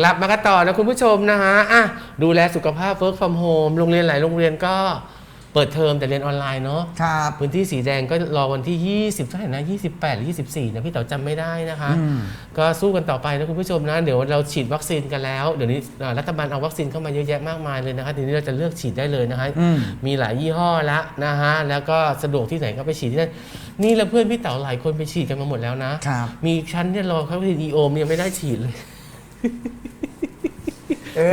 กลับมากันต่อนะคุณผู้ชมนะฮะอะดูแลสุขภาพ work from home โรงเรียนหลายโรงเรียนก็เปิดเทอมแต่เรียนออนไลน์เนาะครับ พื้นที่สีแดงก็รอวันที่ 20เท่าไหร่นะ28 หรือ 24 นะพี่เต๋อจำไม่ได้นะคะ อืม ก็สู้กันต่อไปนะคุณผู้ชมนะ เดี๋ยวเราฉีดวัคซีนกันแล้ว เดี๋ยวนี้อ่ารัฐบาลเอาวัคซีนเข้ามาเยอะแยะมากมายเลยนะคะทีนี้เราจะเลือกฉีดได้เลยนะคะ อืม มีหลายยี่ห้อละนะฮะ แล้วก็สะดวกที่ไหนก็ไปฉีดที่นั่นนี่แล้วเพื่อนพี่เต๋อหลายคนไปฉีดกันมาหมดแล้วนะครับ มีชั้นเนี่ยรอเขาทีดีโอมยังไม่ได้ฉีดเลยเออ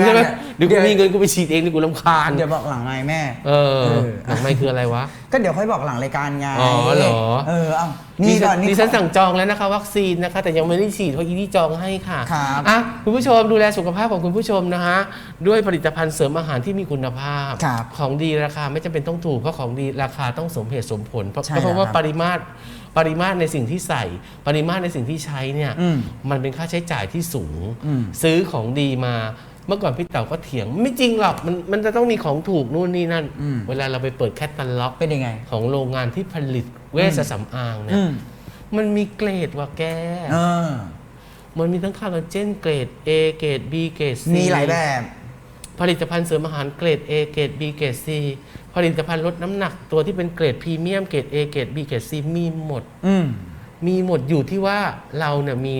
ใช่ไหมเดี๋เดี๋ยยววกูมีเงินกูไปฉีดเองดิกูรำคาญเดี๋ยวบอกหลังไงแม่เออเออหลังไม่คืออะไรวะ ก็เดี๋ยวค่อยบอกหลังรายการไงอ๋อเหรอ เออเอานี่ก่อนดินี่ฉันสั่งจองแล้วนะคะ วัคซีนนะคะ แต่ยังไม่ได้ฉีดเพราะอีนี่จองให้ค่ะครับอะคุณผู้ชมดูแลสุขภาพของคุณผู้ชมนะฮะด้วยผลิตภัณฑ์เสริมอาหารที่มีคุณภาพครับของดีราคาไม่จำเป็นต้องถูกเพราะของดีราคาต้องสมเหตุสมผล เพราะใช่ก็เพราะว่าแล้วครับปริมาตรปริมาตรในสิ่งที่ใส่ ปริมาตรในสิ่งที่ใช้เนี่ยอืมมันเป็นค่าใช้จ่ายที่สูงอืมซื้อของดีมา เมื่อก่อนพี่เต๋าก็เถียง ไม่จริงหรอกมันมันจะต้องมีของถูกนู่นนี่นั่น อืม เวลาเราไปเปิดแคตตาล็อกเป็นยังไง ของโรงงานที่ผลิตเวชสำอางเนี่อืยมมันมีเกรดว่ะแก เออ มันมีทั้งคาร์โลเจนเกรด A เกรด B เกรด C มีหลายแบบ ผลิตภัณฑ์เสริมอาหารเกรด A เกรด B เกรด C ผลิตภัณฑ์ลดน้ำหนักตัวที่เป็นเกรดพรีเมียมเกรด A เกรด B เกรด C มีหมด อืม มีหมดอยู่ที่ว่าเราเนี่ยมี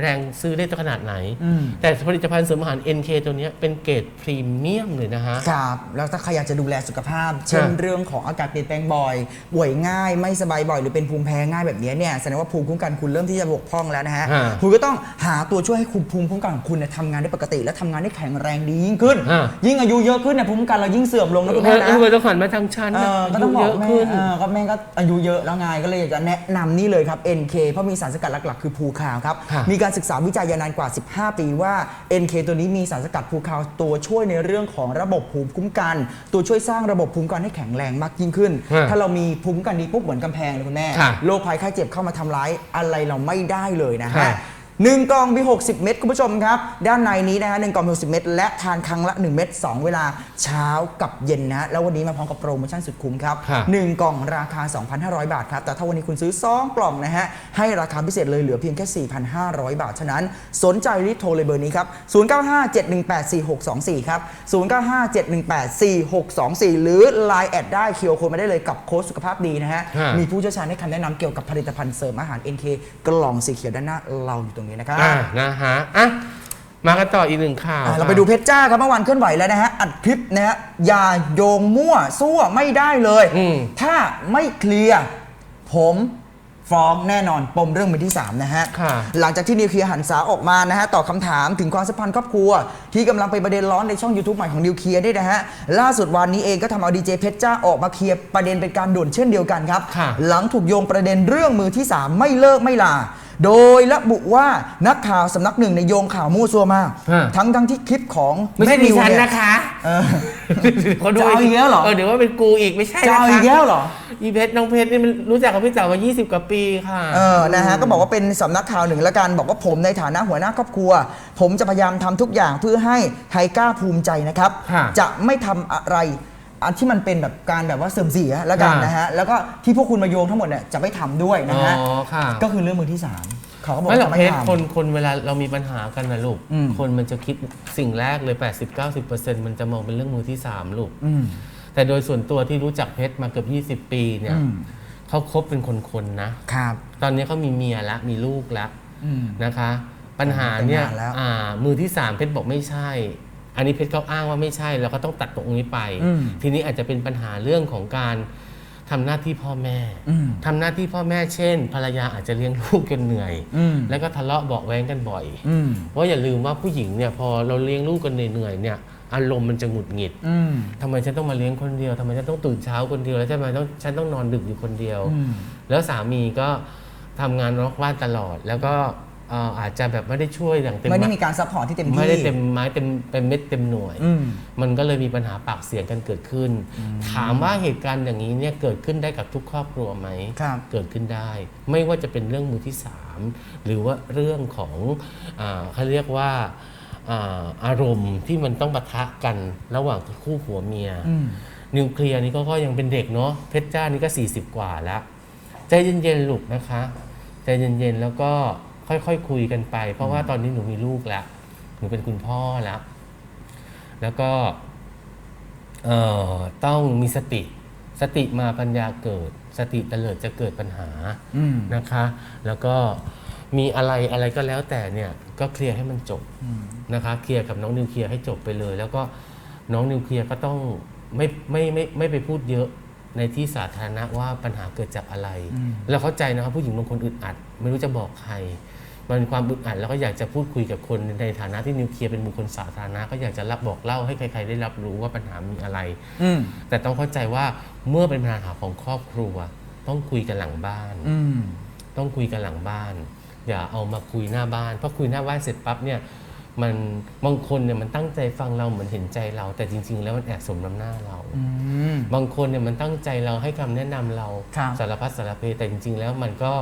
แรงซื้อได้ขนาดไหนอืมแต่ผลิตภัณฑ์เสริมอาหาร NK ตัวเนี้ยเป็นเกรดพรีเมียมเลยนะฮะ ครับ แล้วถ้าใครอยากจะดูแลสุขภาพ เช่นฮะเรื่องของอากาศเปลี่ยนแปลงบ่อยป่วยง่าย ไม่สบายบ่อย หรือเป็นภูมิแพ้ง่ายแบบนี้เนี่ยแสดงว่าภูมิคุ้มกันคุณเริ่มที่จะบกพร่องแล้วนะฮะฮะคุณก็ต้องหาตัวช่วยให้คุณภูมิคุ้มกันของคุณเนี่ยทำงานได้ปกติ และทำงานได้แข็งแรงดียิ่งขึ้นฮะยิ่งอายุเยอะขึ้นเนี่ยภูมิคุ้มกันเรายิ่งเสื่อมลงนะคุณเอแม่อนะเออต้องหันมาทางชั้นเอนะอก็ต้องบอเยกอะแม่ขึ้นเออก็แม่ก็อายุเยอะแล้วไงก็เลยอยากจะแนะนำนี่เลยครับ NK เพราะมีสารสกัดหลักๆ คือภูคาวครับค่ะมีการศึกษาวิจัยยาวนานกว่า 15 ปีว่า NK ตัวนี้มีสารสกัดภูคาวตัวช่วยในเรื่องของระบบภูมิคุ้มกัน ตัวช่วยสร้างระบบภูมิคุ้มกันให้แข็งแรงมากยิ่งขึ้น ฮะถ้าเรามีภูมิคุ้มกันดีปุ๊บเหมือนกำแพงเลยคุณแม่ค่ะโรคภัยไข้เจ็บเข้ามาทำร้ายอะไรเราไม่ได้เลยนะฮะค่ะ หนึ่งกล่องมี 60 เม็ดคุณผู้ชมครับ ด้านในนี้นะฮะหนึ่งกล่องมี60 เม็ดและทานครั้งละ 1 เม็ด2 เวลาเช้ากับเย็นนะฮะแล้ววันนี้มาพร้อมกับโปรโมชั่นสุดคุ้มครับค่ะ1กล่องราคา 2,500 บาทครับ แต่ถ้าวันนี้คุณซื้อ 2 กล่องนะฮะ ให้ราคาพิเศษเลยเหลือเพียงแค่ 4,500 บาทฉะนั้น สนใจรีบโทรเลยเบอร์นี้ครับ 0957184624 ครับ 0957184624 หรือ Line แอดได้คิวโคมาได้เลยกับโค้ดสุขภาพดีนะฮะ ฮะ มีผู้เชี่ยวชาญให้คำแนะนำเกี่ยวกับผลิตภัณฑ์เสริมอาหาร NK กล่องสีเขียวด้านหน้าเราอยู่ตรงนี้นะครับอ่านะฮะอะมากันต่ออีกหนึ่งข่าวอะเราไปดูเพชรจ้าครับเมื่อวานเคลื่อนไหวแล้วนะฮะอัดคลิปนะฮะอย่าโยงมั่วซั่วไม่ได้เลย อืม ถ้าไม่เคลียร์ผมฟ้องแน่นอนปมเรื่องมือที่ 3 นะฮะ ค่ะ หลังจากที่นิวเคลียร์หันษาออกมานะฮะตอบคำถามถึงความสัมพันธ์ครอบครัว ที่กำลังเป็นประเด็นร้อนในช่อง YouTube ใหม่ของนิวเคลียร์ด้วยนะฮะ ล่าสุดวันนี้เองก็ทำเอาดีเจเพชรจ้าออกมาเคลียร์ประเด็นเป็นการด่วนเช่นเดียวกันครับ ค่ะ หลังถูกโยงประเด็นเรื่องมือที่ 3 ไม่เลิกไม่ลา โดยระบุว่านักข่าวสำนักหนึ่งในยโยงข่าวมั่วซั่วมาก ฮะ ทั้งทั้งที่คลิปของไม่ใช่ดิฉันเยนะคะเออเขาดูจะเอาอีกแล้วเหรอ เออเดี๋ยวว่าเป็นกูอีกไม่ใช่จะเอานะคะอีกแล้วเหรอ อีเพชรน้องเพชรนี่มันรู้จักกับพี่เต๋อมา 20 กว่าปีค่ะ เออ นะฮะ ก็บอกว่าเป็นสำนักข่าวหนึ่งแล้วกัน บอกว่าผมในฐานะหัวหน้าครอบครัว ผมจะพยายามทำทุกอย่างเพื่อให้ไทก้าภูมิใจนะครับ ค่ะ จะไม่ทำอะไร อันที่มันเป็นแบบการแบบว่าเสื่อมเสียแล้วกันค่ะนะฮะแล้วก็ที่พวกคุณมาโยงทั้งหมดเนี่ยจะไม่ทำด้วยนะฮะอ๋อค่ะ ก็คือเรื่องมือที่สามเขาก็บอกไม่ว่าหรอกจะเพไม่ชรทำ คนคนเวลาเรามีปัญหากันนะลูก อืม คนมันจะคิดสิ่งแรกเลย 80-90%มันจะมองเป็นเรื่องมือที่ 3 ลูก อืม แต่โดยส่วนตัวที่รู้จักเพชรมาเกือบ 20 ปีเนี่ยอืม เขาคบเป็นคนๆนะ ครับตอนนี้เขามีเมียแล้วมีลูกแล้วอืม นะคะ ปัญหาเนี่ยแต่งงานแล้ว อ่ามือที่สามเพชรบอกไม่ใช่ อันนี้เพชรเขาอ้างว่าไม่ใช่เราก็ต้องตัดตรงนี้ไป อืม ทีนี้อาจจะเป็นปัญหาเรื่องของการทำหน้าที่พ่อแม่อืมทำหน้าที่พ่อแม่เช่น ภรรยาอาจจะเลี้ยงลูกจนเหนื่อย อืมแล้วก็ทะเลาะเบาะแว้งกันบ่อย อืมเพราะอย่าลืมว่าผู้หญิงเนี่ยพอเราเลี้ยงลูกกันเหนื่อยๆเนี่ยอารมณ์มันจะหงุดหงิดอืมทำไมฉันต้องมาเลี้ยงคนเดียวทำไมฉันต้องตื่นเช้าคนเดียวแล้วทำไมต้องฉันต้องนอนดึกอยู่คนเดียว อืม แล้วสามีก็ทำงานนอกบ้านตลอด แล้วก็เอ่ออาจจะแบบไม่ได้ช่วยอย่างเต็มไม่ได้มีการซัพพอร์ตที่เต็มที่ไม่ได้เต็มไม้เต็มเต็มเม็ดเต็มหน่วยอืมมันก็เลยมีปัญหาปากเสียงกันเกิดขึ้น ถามว่าเหตุการณ์อย่างนี้เนี่ยเกิดขึ้นได้กับทุกครอบครัวไหมครับเกิดขึ้นได้ ไม่ว่าจะเป็นเรื่องมือที่สามหรือว่าเรื่องของอาเขาเรียกว่าอาอารมณ์ที่มันต้องปะทะกันระหว่างคู่ผัวเมียอืมนิวเคลียร์นี่ก็ก็ยังเป็นเด็กเนาะเพชรจ้านี่ก็ 40 กว่าแล้ว ใจเย็นๆลูกนะคะ ใจเย็นๆแล้วก็ ค่อยๆคุยกันไป เพราะว่าตอนนี้หนูมีลูกแล้วหนูเป็นคุณพ่อแล้ว แล้วก็เอ่อต้องมีสติ สติมาปัญญาเกิด สติเตลิดจะเกิดปัญหาอืมนะคะ แล้วก็มีอะไรอะไรก็แล้วแต่เนี่ยก็เคลียร์ให้มันจบนะคะ เคลียร์กับน้องนิวเคลียร์ให้จบไปเลย แล้วก็น้องนิวเคลียร์ก็ต้องไม่ไม่ไม่ไม่ไปพูดเยอะในที่สาธารณะว่าปัญหาเกิดจากอะไรเราเข้าใจนะครับผู้หญิงบางคนอึดอัด ไม่รู้จะบอกใคร มันเป็นความอึดอัดแล้วก็อยากจะพูดคุยกับคนในฐานะที่นิวเคลียร์เป็นบุคคลสาธารณะก็อยากจะรับบอกเล่าให้ใคร ๆ ได้รับรู้ว่าปัญหามีอะไร อืมแต่ต้องเข้าใจว่าเมื่อเป็นปัญหาของครอบครัว ต้องคุยกันหลังบ้าน อืมต้องคุยกันหลังบ้าน อย่าเอามาคุยหน้าบ้านเพราะคุยหน้าบ้านเสร็จปั๊บเนี่ยมันบางคนเนี่ยมันตั้งใจฟังเราเหมือนเห็นใจเรา แต่จริง ๆ แล้วมันแอบสมน้ำหน้าเรา อืม บางคนเนี่ยมันตั้งใจเราให้คำแนะนำเราครับ สารพัดสารเพแต่จริง ๆ แล้วมันก็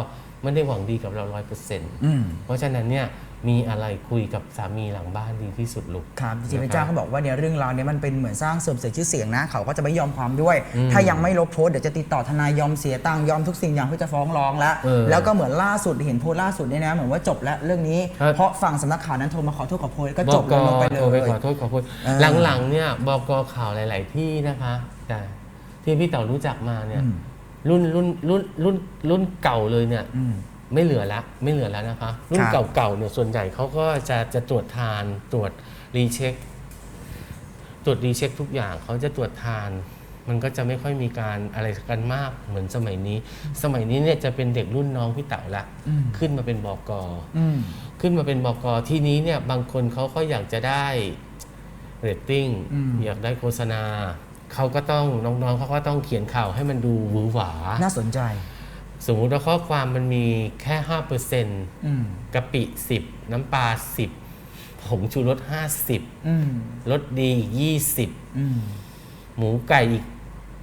ไม่ได้หวังดีกับเราร้อยเปอร์เซ็นต์อืมเพราะฉะนั้นเนี่ยมีอะไรคุยกับสามีหลังบ้านดีที่สุดลูกครับจริงๆนะพระเจ้าเขาบอกว่าเนี่ยเรื่องราวเนี่ยมันเป็นเหมือนสร้างเสริมเสียชื่อเสียงนะ เขาก็จะไม่ยอมความด้วยอืมถ้ายังไม่ลบโพสต์เดี๋ยวจะติดต่อทนายยอมเสียตังค์ยอมทุกสิ่งอย่างเพื่อจะฟ้องร้องแล้วเออแล้วก็เหมือนล่าสุดเห็นโพสต์ล่าสุดเนี่ยนะเหมือนว่าจบแล้วเรื่องนี้ครับเพราะฝั่งสำนักข่าวนั้นโทรมาขอโทษขอโพยก็บจกบแล้วลงไปเลโทรไปยขอโทษขอโพยเออหลังๆเนี่ยบกข่าวหลาย ๆ ที่นะคะแต่ที่พี่เต๋อรู้จักมาเนี่ยอืม รุ่นรุ่นรุ่นรุ่นรุ่นเก่าเลยเนี่ยอืม ไม่เหลือละไม่เหลือแล้วนะคะ รุ่นครับ เก่าๆเนี่ยส่วนใหญ่เขาก็จะจะตรวจทานตรวจรีเช็ค ตรวจรีเช็คทุกอย่างเขาจะตรวจทาน มันก็จะไม่ค่อยมีการอะไรกันมากเหมือนสมัยนี้ สมัยนี้เนี่ยจะเป็นเด็กรุ่นน้องพี่เต๋าละอืมขึ้นมาเป็นบก อืม ขึ้นมาเป็นบกทีนี้เนี่ยบางคนเขาก็อยากจะได้เรตติ้งอืม อยากได้โฆษณา เขาก็ต้องน้องๆเขาก็ต้องเขียนข่าวให้มันดูหวือหวา น่าสนใจ สมมุติว่าข้อความมันมีแค่ห้าเปอร์เซ็นต์อืมกะปิสิบน้ำปลาสิบผงชูรสห้าสิบอืมรสดีอีกยี่สิบอืมหมูไก่อีก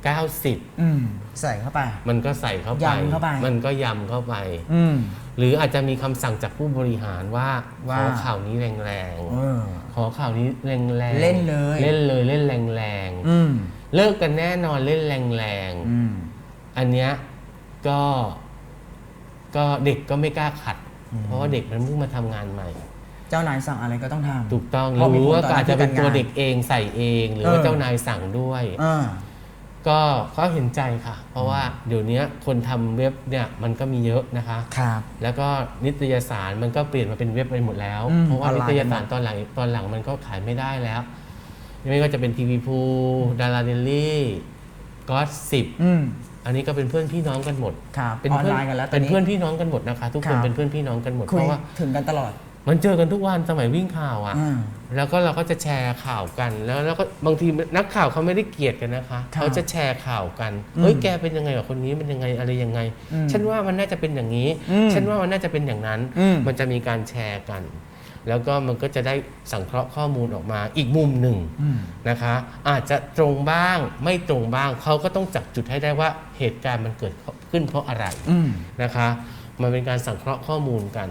เก้าสิบอืมใส่เข้าไป มันก็ใส่เข้าไป ยำเข้าไป มันก็ยำเข้าไป อืม หรืออาจจะมีคำสั่งจากผู้บริหารว่าขว่าอข่าวนี้แรงเออ ๆขอข่าวนี้แรงๆเล่นเลย เล่นเลยเล่นแรงอืมๆ เลิกกันแน่นอนเล่นแรงอืมๆ อันเนี้ยก็ก็เด็กก็ไม่กล้าขัด เพราะว่าเด็กมันเพิ่งมาทำงานใหม่ เจ้านายสั่งอะไรก็ต้องทำ ถูกต้องเพราะหมีรือผลว่าต่ออาจจะเป็นหน้าที่ตัวการงานเด็กเองใส่เอง หรือเออว่าเจ้านายสั่งด้วย อ่า ก็เขาเห็นใจค่ะ เพราะว่าเดี๋ยวนี้คนทำเว็บเนี่ยมันก็มีเยอะนะคะ ครับ แล้วก็นิตยสารมันก็เปลี่ยนมาเป็นเว็บไปหมดแล้ว อืมเพราะว่าออนนิไลน์ ตยสารตอนหลังตอนหลังมันก็ขายไม่ได้แล้ว ไม่ว่าจะเป็นทีวีพูดาราเดลี่ก็สิบอืมอันนี้ก็เป็นเพื่อนพี่น้องกันหมด ครับเป็นออนเพื่ไลน์กันแล้วตเป็นนี้เพื่อนพี่น้องกันหมดนะคะ ทุกคนครับเป็นเพื่อนพี่น้องกันหมดคุเพยราะว่า ถึงกันตลอด มันเจอกันทุกวันสมัยวิ่งข่าวอะ อืมแล้วก็เราก็จะแชร์ข่าวกัน แล้วแล้วก็บางทีนักข่าวเขาไม่ได้เกลียดกันนะคะครับเขาจะแชร์ข่าวกันอืมเฮ้ยแกเป็นยังไงกับคนนี้มันยังไงอะไรยังไง อืมฉันว่ามันน่าจะเป็นอย่างนี้ อืมฉันว่ามันน่าจะเป็นอย่างนั้น อืม มันจะมีการแชร์กัน แล้วก็มันก็จะได้สังเคราะห์ข้อมูลออกมาอีกมุมหนึ่งอืมนะคะ อาจจะตรงบ้างไม่ตรงบ้างเขาก็ต้องจับจุดให้ได้ว่าเหตุการณ์มันเกิดขึ้นเพราะอะไรอืมนะคะ มันเป็นการสังเคราะห์ข้อมูลกัน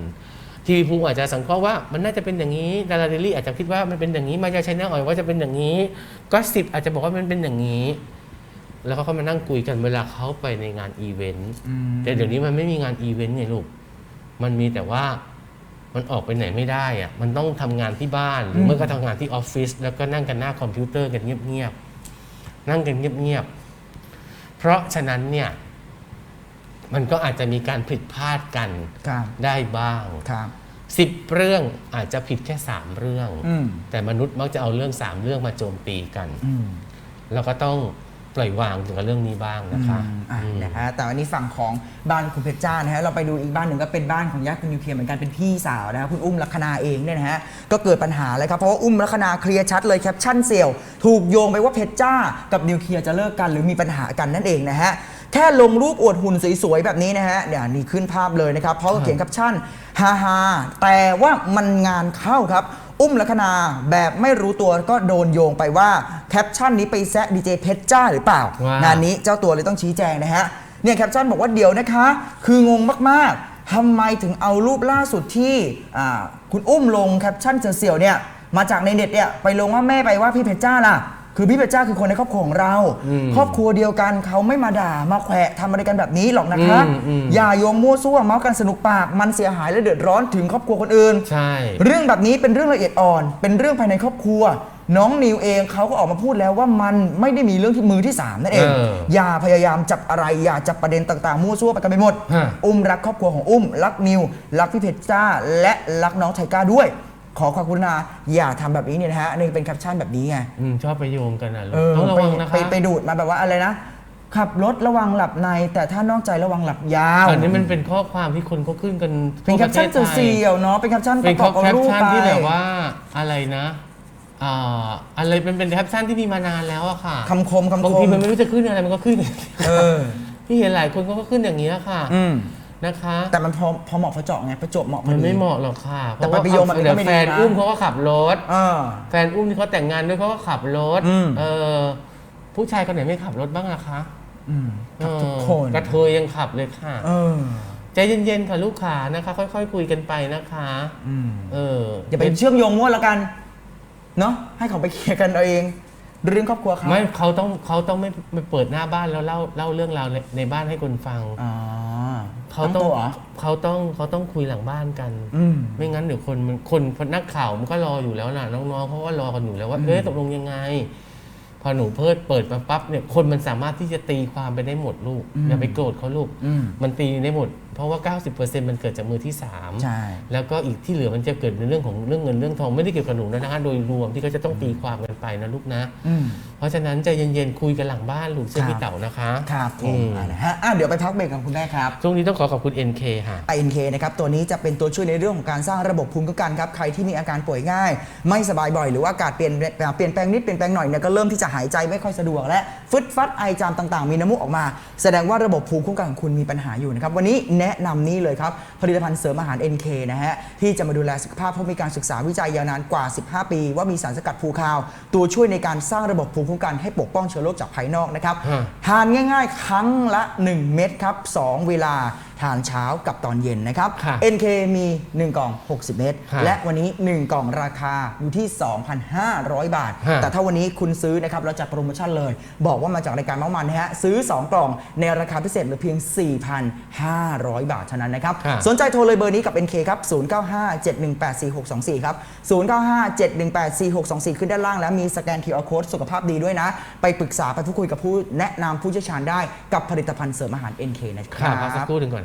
ทีวีพูอาจจะสังเคราะห์ว่ามันน่าจะเป็นอย่างนี้ดาราเดลี่อาจจะคิดว่ามันเป็นอย่างนี้มายาชัยแนลอ่อยว่าจะเป็นอย่างนี้ก็สิบอาจจะบอกว่ามันเป็นอย่างนี้ แล้วเขาก็มานั่งคุยกันเวลาเขาไปในงานอีเวนต์อืมแต่เดี๋ยวนี้มันไม่มีงานอีเวนต์ไงลูกมันมีแต่ว่า มันออกไปไหนไม่ได้อะมันต้องทำงานที่บ้านหรือไม่ก็ทำงานที่ออฟฟิศแล้วก็นั่งกันหน้าคอมพิวเตอร์กันเงียบๆนั่งกันเงียบๆเพราะฉะนั้นเนี่ยมันก็อาจจะมีการผิดพลาดกันครับได้บ้างครับสิบเรื่องอาจจะผิดแค่สามเรื่องอืมแต่มนุษย์มักจะเอาเรื่องสามเรื่องมาโจมตีกันอืมเราก็ต้อง ปล่อยวางถึงกับเรื่องนี้บ้างนะคะอืมอะอืม นะฮะแต่วันนี้ฝั่งของบ้านคุณเพชรจ้านะฮะเราไปดูอีกบ้านหนึ่งก็เป็นบ้านของญาติคุณนิวเคลียร์เหมือนกันเป็นพี่สาวนะฮะคุณอุ้มลัคนาเองเนี่ยนะฮะก็เกิดปัญหาเลยครับเพราะว่าอุ้มลัคนาเคลียร์ชัดเลยแคปชั่นเสี่ยวถูกโยงไปว่าเพชรจ้ากับนิวเคลียร์จะเลิกกันหรือมีปัญหากันนั่นเองนะฮะแค่ลงรูปอวดหุ่นสวยๆแบบนี้นะฮะเดี๋ยวนี่ขึ้นภาพเลยนะครับเพราะว่าเขียนแคปชั่นฮาฮาแต่ว่ามันงานเข้าครับ อุ้มลัคนาแบบไม่รู้ตัวก็โดนโยงไปว่าแคปชั่นนี้ไปแซะดีเจเพชรจ้าหรือเปล่า ว้าว งานนี้เจ้าตัวเลยต้องชี้แจงนะฮะเนี่ยแคปชั่นบอกว่าเดี๋ยวนะคะ คืองงมากๆทำไมถึงเอารูปล่าสุดที่อ่าคุณอุ้มลงแคปชั่นเสียวๆเนี่ยมาจากในเน็ตเนี่ยไปลงว่าแม่ไปว่าพี่เพชรจ้าล่ะ คือพี่เพชรจ้าคือคนในครอบครัวของเราอืมครอบครัวเดียวกันเขาไม่มาด่ามาแขวะทำอะไรกันแบบนี้หรอกนะคะอืมอืมอย่าโยงมั่วซั่วเมาส์กันสนุกปากมันเสียหายและเดือดร้อนถึงครอบครัวคนอื่น ใช่ เรื่องแบบนี้เป็นเรื่องละเอียดอ่อน เป็นเรื่องภายในครอบครัว น้องนิวเองเขาก็ออกมาพูดแล้วว่ามันไม่ได้มีเรื่องที่มือที่สามนั่นเอง เอออย่าพยายามจับอะไร อย่าจับประเด็นต่างๆมั่วซั่วไปกันไปหมด ฮะ อุ้มรักครอบครัวของอุ้ม รักนิว รักพี่เพชรจ้า และรักน้องไทก้าด้วย ขอความกรุณาอย่าทำแบบนี้เนี่ยนะฮะนี่เป็นแคปชั่นแบบนี้ไง อืมชอบไปโยงกันอะลูกเออต้องระไปวังนะคะไปไปดูดมาแบบว่าอะไรนะ ขับรถระวังหลับในแต่ถ้านอกใจระวังหลับยาวอันนี้มันเป็นข้อความที่คนเขาขึ้นกันเป็นแคปชั่นทั่วประเทศไทย เสียวๆเนาะเป็นแคปชั่นปเป็นระกอบกับแคปรูปชั่นไป ที่แบบว่าอะไรนะอ่าอะไรเป็นเป็นแคปชั่นที่มีมานานแล้วอะค่ะคำคมคำบางคทีมมันไม่รู้จะขึ้นอะไรมันก็ขึ้น เออ พี่เห็นหลายคนก็ขึ้นอย่างนี้ยค่ะ อืม นะคะ แต่มันพอพอเหมาะพอเจาะไงประจวบเหมาะพอมันดี ไม่เหมาะหรอกค่ะแต่ไปไปโยงมันก็เดี๋ยวไม่ดีแฟนนะอุ้มเขาก็ขับรถ เออ แฟนอุ้มที่เขาแต่งงานด้วยเขาก็ขับรถ อืม เออ ผู้ชายคนไหนไม่ขับรถบ้างล่ะคะอืมกับทุกคนเออกระเทยยังขับเลยค่ะ เออใจเย็นๆค่ะลูกค้านะคะ ค่อยๆคุยกันไปนะคะ อืมเอออย่าไปเชื่อมโยงมั่วแล้วกัน เนาะให้เขาไปเคลียร์กันเอาเอง เรื่องครอบครัวเขาไม่เขาต้องเขาต้องไม่ไม่เปิดหน้าบ้านแล้วเล่าเล่าเรื่องราวในในบ้านให้คนฟัง อ๋อ เขาต้องตัวเหรอ เขาต้องเขาต้องคุยหลังบ้านกัน อืม ไม่งั้นเดี๋ยวคนมันคนคนนักข่าวมันก็รออยู่แล้วนะน้องๆเขาก็รอกันอยู่แล้วว่าเอ๊ะตกลงยังไงพ อหนูเพิดเปิดมาปั๊บเนี่ยคนมันสามารถที่จะตีความไปได้หมดลูกอืมอย่าไปโกรธเขาลูกอืมมันตีได้หมด เพราะว่า 90%มันเกิดจากมือที่สามใช่แล้วก็อีกที่เหลือมันจะเกิดในเรื่องของเรื่องเงินเรื่องทองไม่ได้เกี่ยวกับหนูนะคะโดยรวมที่เขาจะต้องตีความกันไปนะลูกนะอืมเพราะฉะนั้นใจเย็นๆคุยกันหลังบ้านลูกเชื่อพี่เต๋านะคะครับผอืมอะนะฮะอะเดี๋ยวไปพักเบรกกับคุณแม่ครับช่วงนี้ต้องขอขอบคุณ NK ค่ะ INK นะครับตัวนี้จะเป็นตัวช่วยในเรื่องของการสร้างระบบภูมิคุ้มกันครับใครที่มีอาการป่วยง่าย ไม่สบายบ่อยหรือว่าอากาศเปลี่ยนเปลี่ยนแปลงนิดเปลี่ยนแปลงหน่อยเนี่ยก็เริ่มที่จะหายใจไม่ค่อยสะดวก และฟึดฟัดไอจามต่างๆ มีน้ำมูกออกมา แสดงว่าระบบภูมิคุ้มกันของคุณมีปัญหาอยู่นะครับวันนี้แนะนำนี่เลยครับผลิตภัณฑ์เสริมอาหาร NK นะฮะที่จะมาดูแลสุขภาพเพราะมีการศึกษาวิจัยยาวนานกว่า 15 ปี ว่ามีสารสกัดภูคาว ตัวช่วยในการสร้างระบบภูมิคุ้มกันให้ปกป้องเชื้อโรคจากภายนอกนะครับฮะทานง่าย ๆ ครั้งละ 1 เม็ดครับ2เวลา ทานเช้ากับตอนเย็นนะครับ ค่ะ NK มี 1 กล่อง 60 เม็ดค่ะและวันนี้ 1 กล่องราคาอยู่ที่ 2,500 บาท ฮะแต่ถ้าวันนี้คุณซื้อนะครับเราจัดโปรโมชั่นเลย บอกว่ามาจากรายการเมาส์มันนะฮะซื้อ 2 กล่องในราคาพิเศษเหลือเพียง 4,500 บาทเท่านั้นนะครับค่ะสนใจโทรเลยเบอร์นี้กับ NK ครับ 0957184624 ครับ 0957184624 ขึ้นด้านล่างแล้วมีสแกน QR Code สุขภาพดีด้วยนะ ไปปรึกษาไปพูดคุยกับผู้แนะนำผู้เชี่ยวชาญได้กับผลิตภัณฑ์เสริมอาหาร NK นะคค่ะรับพักสักครู่หนึ่งก่อน